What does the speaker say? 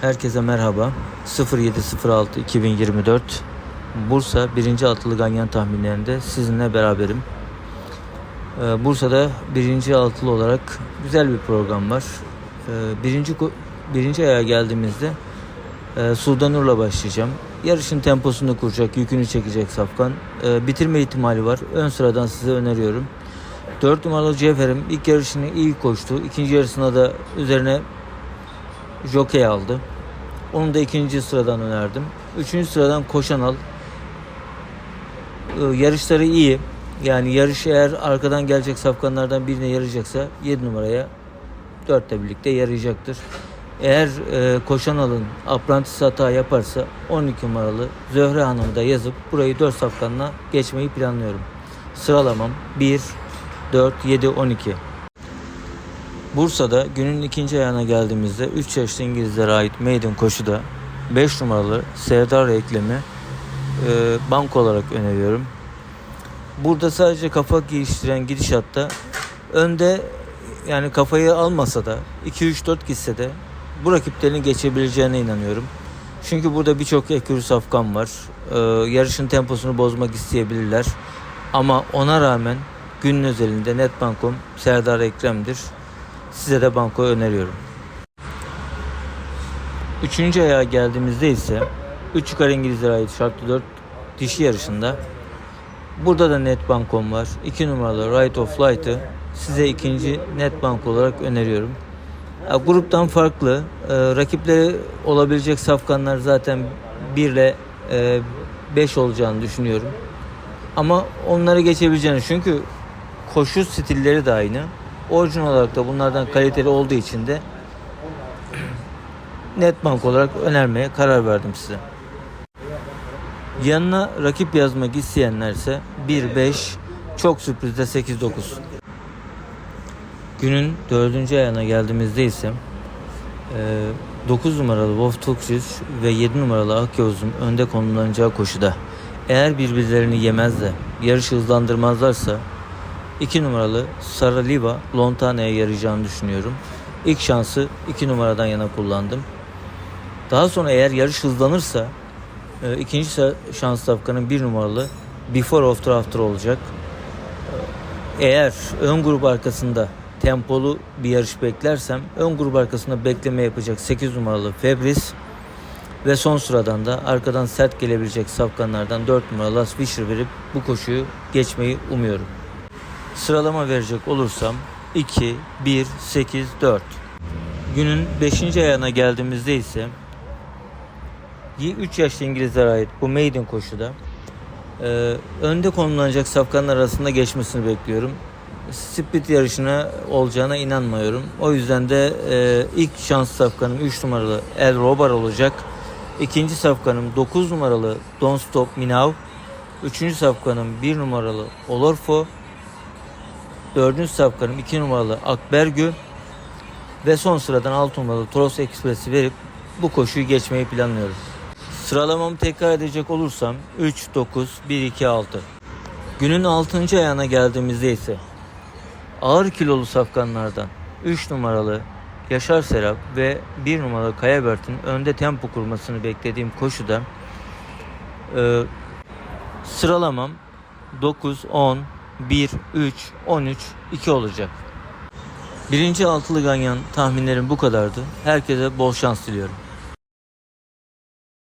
Herkese merhaba. 0706 2024 Bursa 1. altılı ganyan tahminlerinde sizinle beraberim. Ee, Bursa'da 1. altılı olarak güzel bir program var. Ee, Birinci, birinci aya geldiğimizde e, Sudanur'la başlayacağım. Yarışın temposunu kuracak, yükünü çekecek Safkan. Ee, Bitirme ihtimali var. Ön sıradan size öneriyorum. 4 numaralı Cevher'im ilk yarışını iyi koştu. İkinci yarısına da üzerine jockey aldı. Onu da ikinci sıradan önerdim. Üçüncü sıradan koşan al. Ee, Yarışları iyi. Yani yarış eğer arkadan gelecek safkanlardan birine yarayacaksa 7 numaraya 4 ile birlikte yarayacaktır. Eğer e, koşan alın aprantis hata yaparsa 12 numaralı Zöhre Hanım'ı da yazıp burayı 4 safkanla geçmeyi planlıyorum. Sıralamam 1, 4, 7, 12. Bursa'da günün ikinci ayağına geldiğimizde 3 yaşlı İngilizlere ait maiden koşuda 5 numaralı Serdar eklemi e, bank olarak öneriyorum. Burada sadece kafa geliştiren gidişatta önde yani kafayı almasa da 2-3-4 gitse de bu rakiplerini geçebileceğine inanıyorum. Çünkü burada birçok ekürü safkan var. E, yarışın temposunu bozmak isteyebilirler. Ama ona rağmen günün özelinde net bankom Serdar Ekrem'dir. Size de banko öneriyorum. Üçüncü ayağa geldiğimizde ise 3 yukarı İngilizlere ait şartlı 4 dişi yarışında burada da net bankom var. 2 numaralı Right of Light'ı size ikinci net bank olarak öneriyorum. Ya, gruptan farklı. e, rakipleri olabilecek safkanlar zaten 1 ile 5 olacağını düşünüyorum. Ama onları geçebileceğini çünkü koşu stilleri de aynı. Orijinal olarak da bunlardan kaliteli olduğu için de net bank olarak önermeye karar verdim size. Yanına rakip yazmak isteyenlerse 1-5 çok sürprizde 8-9. Günün dördüncü ayağına geldiğimizde ise 9 numaralı Wolf Tuksius ve 7 numaralı Akyavuz'un önde konumlanacağı koşuda eğer birbirlerini yemez de yarışı hızlandırmazlarsa 2 numaralı Sara Liva Lontana'ya yarayacağını düşünüyorum. İlk şansı 2 numaradan yana kullandım. Daha sonra eğer yarış hızlanırsa e, ikinci şans safkanın 1 numaralı Before After After olacak. E, Eğer ön grup arkasında tempolu bir yarış beklersem ön grup arkasında bekleme yapacak 8 numaralı Febris ve son sıradan da arkadan sert gelebilecek safkanlardan 4 numaralı Las Fisher verip bu koşuyu geçmeyi umuyorum. Sıralama verecek olursam 2, 1, 8, 4. Günün 5. ayağına geldiğimizde ise 3 yaşlı İngilizlere ait bu maiden koşuda e, önde konumlanacak safkanlar arasında geçmesini bekliyorum. Split yarışına olacağına inanmıyorum. O yüzden de e, ilk şans safkanım 3 numaralı El Robar olacak. İkinci safkanım 9 numaralı Don't Stop Now. Üçüncü safkanım 1 numaralı Olorfo. Dördüncü safkanım 2 numaralı Akbergü. Ve son sıradan 6 numaralı Toros Express'i verip bu koşuyu geçmeyi planlıyorum. Sıralamamı tekrar edecek olursam 3, 9, 1, 2, 6. Günün 6. ayağına geldiğimizde ise ağır kilolu safkanlardan 3 numaralı Yaşar Serap ve 1 numaralı Kaya Bert'in önde tempo kurmasını beklediğim koşuda e, sıralamam 9, 10, 1, 3, 13, 2 olacak. Birinci altılı ganyan tahminlerim bu kadardı. Herkese bol şans diliyorum.